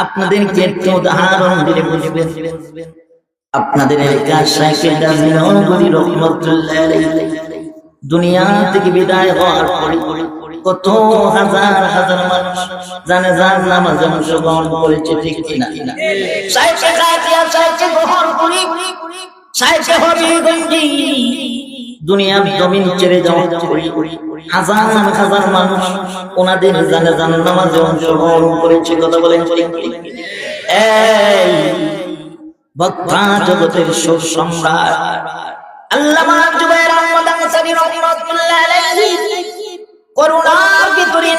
আপনাদেরকে একটু উদাহরণ দিলে বুঝবেন। আপনাদের এলাকার সাইকেল নগরী রহমতুল্লাহ দুনিয়া থেকে বিদায় হওয়ার পরে কত হাজার হাজার মানুষ জানে যার নামাজে অংশগ্রহণ করেছে ঠিক কিনা। করি। সাইকে হবিগঞ্জি দুনিয়ার জমিন ছেড়ে যাওয়া হাজার মানুষ ওনাদের জানে জানে নামাজে অংশগ্রহণ করেছে, কথা বলেন জগতের সুর সম্রাট। করোনার ভিতরে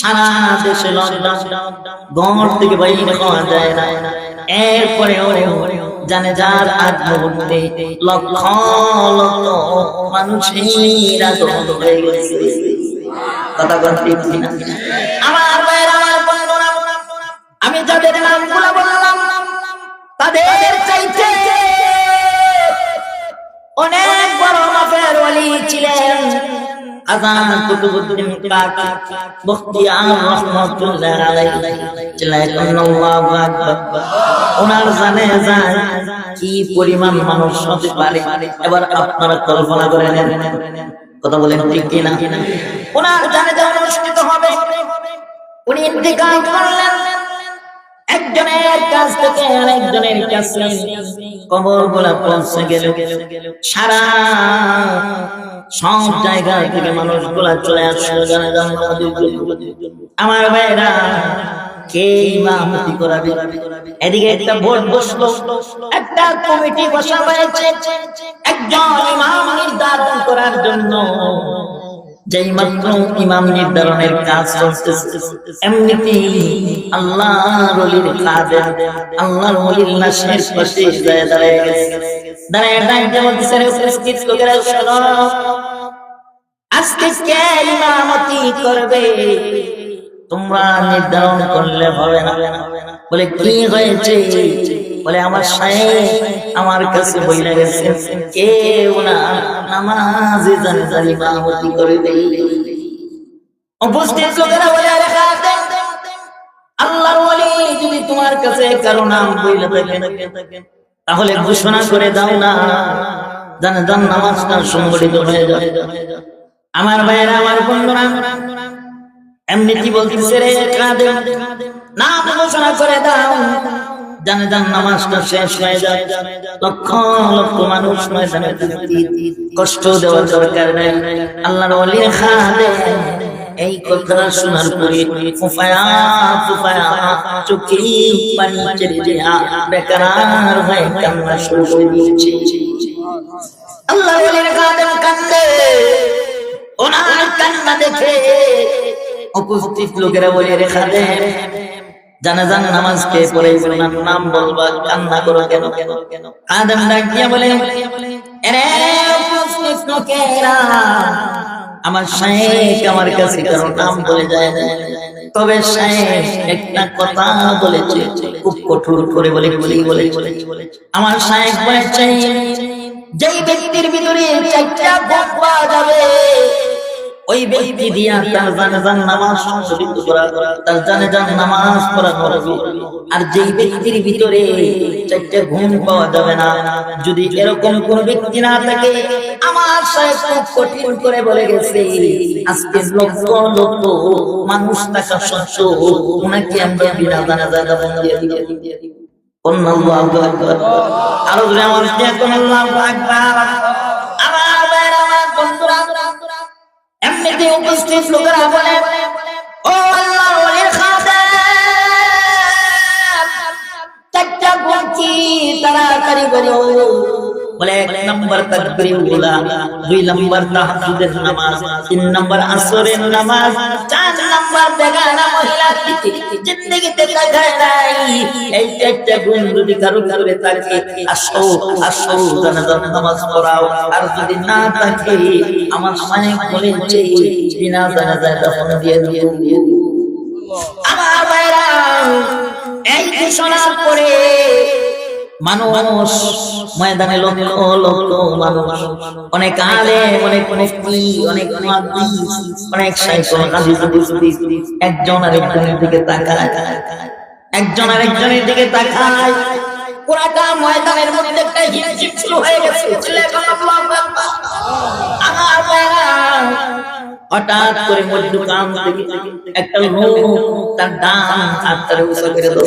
সারা দেশে লকডাউন থেকে বাইরে যায় না। এরপরে জানে যার আগ মুহূর্তে লক্ষ মানুষের আগমন কথা আমার আমি যাদের নামগুলো বললাম আজান কুতুবুদ্দিন কাক বখতিয়ার রহমাতুল্লাহ আলাইহি। আল্লাহু আকবার। ওনার জানে কি পরিমাণ মানুষ হতে পারে। এবার আপনারা কল্পনা কথা বলেন ঠিক কিনা? ওনার জানে যে অনুষ্ঠিত হবে। উনি ইন্তেকাল করলেন। একজনের কাছ থেকে আরেকজনের কাছে কবর পৌঁছে গেল। সারা সব জায়গা থেকে মানুষগুলা চলে জন্য আমার ভাইরা কে ইমামতি করাবে? এদিকে একটা ভোট বসল, একটা কমিটি বসা হয়েছে, একজন ইমাম নির্ধারণ করার জন্য। যেই মাত্র ইমাম নির্ধারণের কাজ এমনিতেই আল্লাহর ওলির আল্লাহর ওলির পাশে দাঁড়ায় গেছে। দাঁড়ায় ডাকতে উপস্থিত আজকে কে ইমামতি করবে? তোমরা নির্ধারণ করলে হবে না। বলে, কি হয়েছে? বলে আমার সাহেব আমার কাছে বইলে গেছে কেউ না নামাজে জানে জানি ইমামতি করবে উপস্থিত লোকেরা বলে আরে খাদেম, আল্লাহর ওলি যদি তোমার কাছে কারও নাম বইলে থাকে তাহলে ঘোষণা করে দাও না। জানে জান নামাজটা সংগঠিত হয়ে যায় আমার ভাইয়েরা আমার বন্ধুরা এমনি কি বলতেছে রে কাদের নাম ঘোষণা করে দাও। জানে জান নামাজটা শেষ হয়ে যায় লক্ষ লক্ষ মানুষ ময়দানে। কষ্ট দেওয়ার দরকার নেই। আল্লাহর এই কথা শোনার পরে দেয়া বেকার হয়ে কান্না শুরু করে দিয়েছে। উপস্থিত লোকেরা বলে রেখা দেন জানা জান নামাজ কে পড়ে নাম বলবা, কান্না করো কেন? কেন আদম ডাক দিয়া বলে আমার শায়েখ আমার কাছে কারও নাম বলে যায় না তবে শায়েখ একটা কথা বলেছে, খুব কঠোর করে বলে বলি বলে? বলে আমার শায়েখ বলেছে যেই ব্যক্তির ভিতরে চারটা গুণ পাওয়া যাবে ওই ব্যক্তি দিয়া তার জানাজান নামাজ সংশোধিত করা, তার জানাজান নামাজ করবে আর যেই ব্যক্তির ভিতরে ঘুম পাওয়া যাবে না, যদি এরকম কোন ব্যক্তি না থাকে, আমার সাহেব খুব কঠিন করে বলে গেছে, আজকে লক্ষ লক্ষ মানুষ থাকা সত্ত্বেও ওনাকে আমরা বিনা দাফন দিয়ে দিব আরও আমার আল্লাহু এমনিতে উপস্থিত লোকেরা বলে ও আল্লাহ ওলির খাদেম। চারটা বলে, এক নম্বর তাকবীর উলা, দুই নম্বর তাহাজ্জুদের নম্বর আসরের নামাজ, চার নম্বর বেগানা মহিলা জিন্দেগিতে দেখায় আসো আসো জানাজার নামাজ পড়াও। আর যদি না থাকে, আমার মায়ে বলেছে বিনা জানাজায় দফন দিয়ে এই ঘোষণার পরে মানুষ, ময়দানে লক্ষ লক্ষ মানুষ। অনেক আলে অনেক অনেক অনেক একজন আরেকজনের দিকে তাকায়। একজন আরেকজনের দিকে তাকায়। একটা হঠাৎ করে লোক তার ডান করে ধরে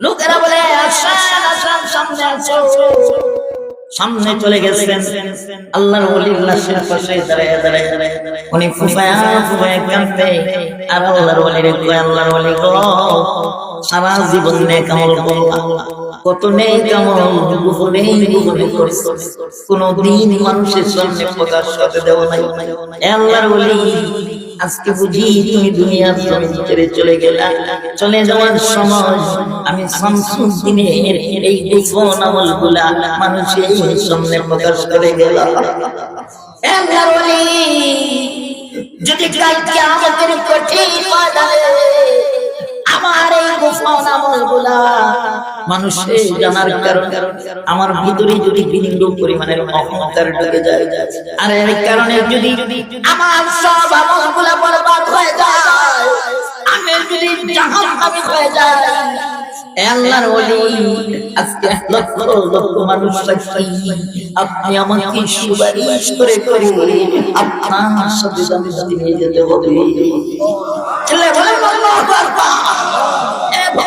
লোকেরা বলে সামনে চলে গেছেন আল্লাহর পাশে দাঁড়ায় দাঁড়ায় উনি কাঁদতে, আর আল্লাহর আল্লাহর ওলি গো, সারা জীবন আমল করলাম কত নেই আমল গোপনে গোপনে করছ। কোনো দিন মানুষের সামনে প্রকাশ করতে নাই। আল্লাহর ওলি আজকে বুঝি তুমি দুনিয়ার জমিন ছেড়ে চলে গেলা। চলে যাওয়ার সময় আমি শামসুদ্দিনের এই গোপন আমলগুলা মানুষের সামনে প্রকাশ করে ওলি, যদি কালকে আমাদের কঠিন ময়দানে আমার এই গোপন আমলগুলা মানুষের জানার কারণ আমার ভিতরে যদি বিন্দু পরিমাণের অহংকার ঢুকে যায়। আর এর কারণে যদি আমার সব আমলগুলা বরবাদ হয়ে যায়, আমি যদি জাহান্নামী হয়ে যাই আল্লাহর ওলি, আজকে লক্ষ লক্ষ মানুষ সাক্ষী আপনি আমাকে সুপারিশ করে করে আপনার সাথে জান্নাতে নিয়ে যেতে হবে। ছেলে বলে আল্লাহু আকবার।